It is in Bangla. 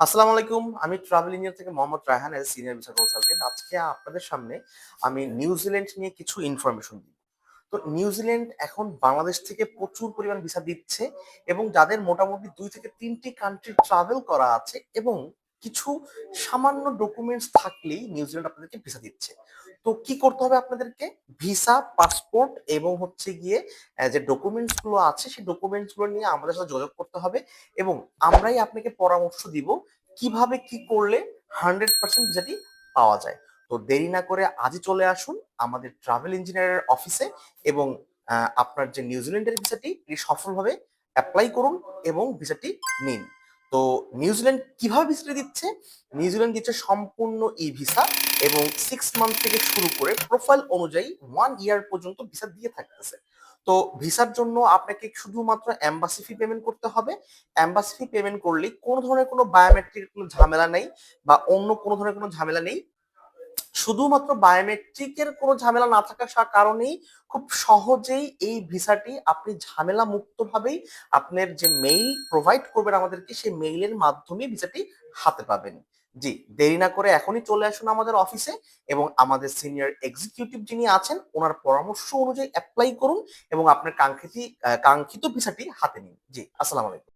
আসসালামু আলাইকুম। আমি ট্রাভেল ইঞ্জিনিয়ার থেকে মোহাম্মদ রায়হান এজ সিনিয়র বিচার কনসালটেন্ট আজকে আপনাদের সামনে আমি নিউজিল্যান্ড নিয়ে কিছু ইনফরমেশন দিব তো নিউজিল্যান্ড এখন বাংলাদেশ থেকে প্রচুর পরিমাণ ভিসা দিচ্ছে এবং যাদের মোটামুটি দুই থেকে তিনটি কান্ট্রি ট্রাভেল করা আছে এবং কিছু সামান্য ডকুমেন্টস থাকলেই নিউজিল্যান্ড আপনাদেরকে ভিসা দিচ্ছে। তো কি করতে হবে আপনাদেরকে? ভিসা পাসপোর্ট এবং হচ্ছে গিয়ে যে ডকুমেন্টসগুলো আছে, সেই ডকুমেন্টসগুলো নিয়ে আমাদের সাথে যোগাযোগ করতে হবে এবং আমরাই আপনাকে পরামর্শ দিব কীভাবে কি করলে হান্ড্রেড পার্সেন্ট ভিসাটি পাওয়া যায়। তো দেরি না করে আজই চলে আসুন আমাদের ট্রাভেল ইঞ্জিনিয়ারের অফিসে এবং আপনার যে নিউজিল্যান্ডের ভিসাটি সফলভাবে অ্যাপ্লাই করুন এবং ভিসাটি নিন। তো নিউজিল্যান্ড কীভাবে ভিসাটা দিচ্ছে? নিউজিল্যান্ড দিচ্ছে সম্পূর্ণ ই ভিসা এবং সিক্স মান্থ থেকে শুরু করে প্রোফাইল অনুযায়ী ওয়ান ইয়ার পর্যন্ত ভিসা দিয়ে থাকতেছে। তো ভিসার জন্য আপনাকে শুধুমাত্র অ্যাম্বাসি ফি পেমেন্ট করতে হবে। অ্যাম্বাসি ফি পেমেন্ট করলে কোনো ধরনের কোনো বায়োমেট্রিক কোনো ঝামেলা নেই বা অন্য কোনো ধরনের কোনো ঝামেলা নেই। শুধুমাত্র বায়োমেট্রিকের কোনো ঝামেলা না থাকার কারণেই খুব সহজেই এই ভিসাটি আপনি ঝামেলা মুক্ত ভাবেই আপনার যে মেইল প্রোভাইড করবেন আমাদেরকে, সেই মেইলের মাধ্যমে ভিসাটি হাতে পাবেন। জি, দেরি না করে এখনই চলে আসুন আমাদের অফিসে এবং আমাদের সিনিয়র এক্সিকিউটিভ যিনি আছেন, ওনার পরামর্শ অনুযায়ী অ্যাপ্লাই করুন এবং আপনার কাঙ্ক্ষিত কাঙ্ক্ষিত ভিসাটি হাতে নিন। জি, আসসালামু আলাইকুম।